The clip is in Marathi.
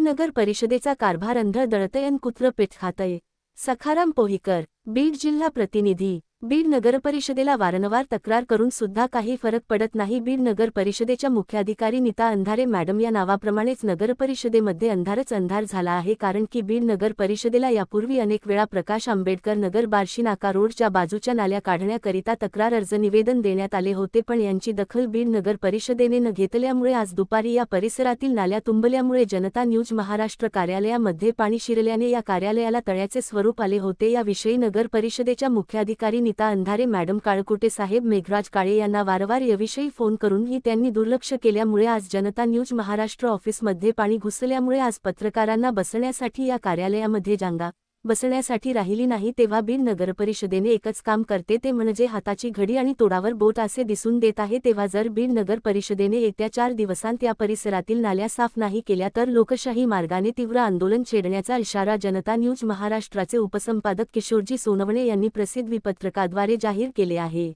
नगर परिषदेचा कारभार अंधळ दळतयन कुत्र पेठ खातय. सखाराम पोहीकर बीड जिल्हा प्रतिनिधी बीड नगरपरिषदेला वारंवार तक्रार करून सुद्धा काही फरक पडत नाही. बीड नगर परिषदेच्या मुख्याधिकारी नीता अंधारे मॅडम या नावाप्रमाणेच नगरपरिषदेमध्ये अंधारच अंधार झाला आहे. कारण की बीड नगर परिषदेला यापूर्वी अनेक वेळा प्रकाश आंबेडकर नगर बार्शी नाका रोडच्या बाजूच्या नाल्या काढण्याकरिता तक्रार अर्ज निवेदन देण्यात आले होते. पण यांची दखल बीड नगर परिषदेने न घेतल्यामुळे आज दुपारी या परिसरातील नाल्या तुंबल्यामुळे जनता न्यूज महाराष्ट्र कार्यालयामध्ये पाणी शिरल्याने या कार्यालयाला तळ्याचे स्वरूप आले होते. याविषयी नगर परिषदेच्या मुख्याधिकारी नीता अंधारे मॅडम काळकुटे साहेब मेघराज काळे यांना वारंवार याविषयी फोन करूनही त्यांनी दुर्लक्ष केल्यामुळे आज जनता न्यूज महाराष्ट्र ऑफिसमध्ये पाणी घुसल्यामुळे आज पत्रकारांना बसण्यासाठी या कार्यालयामध्ये जांगा बसण्यासाठी राहिली नाही तेव्हा बीड नगरपरिषदेने एकच काम करते ते म्हणजे हाताची घडी आणि तोडावर बोट असे दिसून देत आहे. तेव्हा जर बीड नगर परिषदेने येत्या चार दिवसांत या परिसरातील नाल्या साफ नाही केल्या तर लोकशाही मार्गाने तीव्र आंदोलन छेडण्याचा इशारा जनता न्यूज महाराष्ट्राचे उपसंपादक किशोरजी सोनवणे यांनी प्रसिद्धीपत्रकाद्वारे जाहीर केले आहे.